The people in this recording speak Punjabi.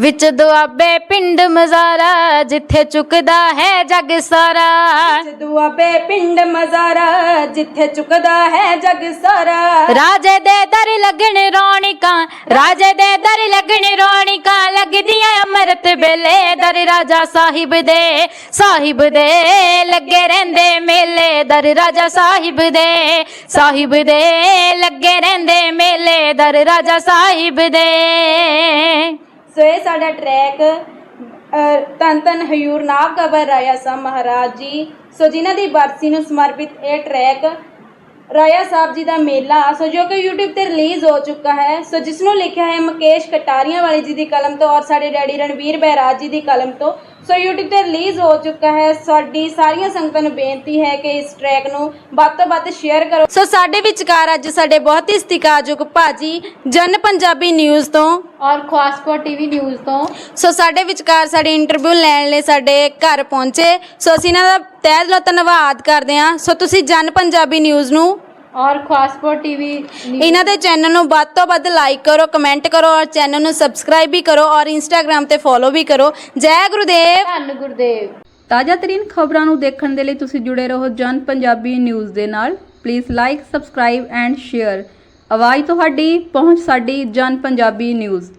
ਵਿੱਚ ਦੁਆਬੇ ਪਿੰਡ ਮਜ਼ਾਰਾ ਜਿੱਥੇ ਚੁੱਕਦਾ ਹੈ ਜੱਗ ਸਾਰਾ। ਦੁਆਬੇ ਪਿੰਡ ਮਜ਼ਾਰਾ ਜਿੱਥੇ ਚੁੱਕਦਾ ਹੈ ਜਗ ਸਾਰਾ। ਰਾਜੇ ਦੇ ਦਰ ਲੱਗਣ ਰੌਣਕਾਂ ਰਾਜੇ ਦੇ ਦਰ ਲੱਗਣ ਰੌਣਕਾਂ ਲੱਗਦੀਆਂ ਅੰਮ੍ਰਿਤ ਵੇਲੇ। ਦਰ ਰਾਜਾ ਸਾਹਿਬ ਦੇ ਸਾਹਿਬ ਦੇ ਲੱਗੇ ਰਹਿੰਦੇ ਮੇਲੇ। ਦਰ ਰਾਜਾ ਸਾਹਿਬ ਦੇ ਸਾਹਿਬ ਦੇ ਲੱਗੇ ਰਹਿੰਦੇ ਮੇਲੇ। ਦਰ ਰਾਜਾ ਸਾਹਿਬ ਦੇ। ਸੋ ਇਹ ਸਾਡਾ ਟਰੈਕ ਅ, ਧੰਨ ਹਯੂਰ ਨਾਭ ਕਬਰ ਰਾਇਆ ਸਾਹਿਬ ਮਹਾਰਾਜ ਜੀ। ਸੋ ਜਿਨ੍ਹਾਂ ਦੀ ਬਰਸੀ ਨੂੰ ਸਮਰਪਿਤ ਇਹ ਟਰੈਕ ਰਾਇਆ ਸਾਹਿਬ ਜੀ ਦਾ ਮੇਲਾ ਸੋ ਜੋ ਕਿ YouTube ਤੇ ਰਿਲੀਜ਼ ਹੋ ਚੁੱਕਾ ਹੈ ਸੋ ਜਿਸ ਨੂੰ ਲਿਖਿਆ ਹੈ ਮੁਕੇਸ਼ ਕਟਾਰੀਆਂ ਵਾਲੀ ਜੀ ਦੀ ਕਲਮ ਤੋਂ ਔਰ ਸਾਡੇ ਡੈਡੀ ਰਣਵੀਰ ਬਹਿਰਾਜ ਜੀ ਦੀ ਕਲਮ ਤੋਂ। ਸੋ YouTube ਤੇ ਰਿਲੀਜ਼ ਹੋ ਚੁੱਕਾ ਹੈ ਸਾਡੀ ਸਾਰੀਆਂ ਸੰਗਤਾਂ ਨੂੰ ਬੇਨਤੀ ਹੈ ਕਿ ਇਸ ਟਰੈਕ ਨੂੰ ਵੱਧ ਤੋਂ ਵੱਧ ਸ਼ੇਅਰ ਕਰੋ। ਸੋ ਸਾਡੇ ਵਿਚਕਾਰ ਅੱਜ ਸਾਡੇ ਬਹੁਤ ਹੀ ਸਤਿਕਾਰਯੋਗ ਭਾਜੀ ਜਨ ਪੰਜਾਬੀ ਨਿਊਜ਼ ਤੋਂ। ਔਰ ਖਾਸਪੁਰ ਟੀਵੀ ਨਿਊਜ਼ ਤੋਂ। ਸੋ ਸਾਡੇ ਵਿਚਕਾਰ ਸਾਡੀ ਇੰਟਰਵਿਊ ਲੈਣ ਲਈ ਸਾਡੇ ਘਰ ਪਹੁੰਚੇ। ਸੋ ਅਸੀਂ ਇਹਨਾਂ ਦਾ ਤਹਿ ਦਿਲੋਂ ਧੰਨਵਾਦ ਕਰਦੇ ਹਾਂ। ਸੋ ਤੁਸੀਂ ਜਨ ਪੰਜਾਬੀ ਨਿਊਜ਼ ਨੂੰ ਔਰ ਖਾਸਪੁਰ ਟੀਵੀ ਇਹਨਾਂ ਦੇ ਚੈਨਲ ਨੂੰ ਵੱਧ ਤੋਂ ਵੱਧ ਲਾਈਕ ਕਰੋ ਕਮੈਂਟ ਕਰੋ ਔਰ ਚੈਨਲ ਨੂੰ ਸਬਸਕ੍ਰਾਈਬ ਵੀ ਕਰੋ ਔਰ ਇੰਸਟਾਗ੍ਰam ਤੇ ਫੋਲੋ ਵੀ ਕਰੋ। ਜੈ ਗੁਰੂਦੇਵ। ਧੰਨ ਗੁਰਦੇਵ। ਤਾਜ਼ਾ ਤਰੀਨ ਖਬਰਾਂ ਨੂੰ ਦੇਖਣ ਦੇ ਲਈ ਤੁਸੀਂ ਜੁੜੇ ਰਹੋ ਜਨ ਪੰਜਾਬੀ ਨਿਊਜ਼ ਦੇ ਨਾਲ। Please like subscribe and share ਆਵਾਜ਼ ਤੁਹਾਡੀ ਪਹੁੰਚ ਸਾਡੀ ਜਨ ਪੰਜਾਬੀ ਨਿਊਜ਼।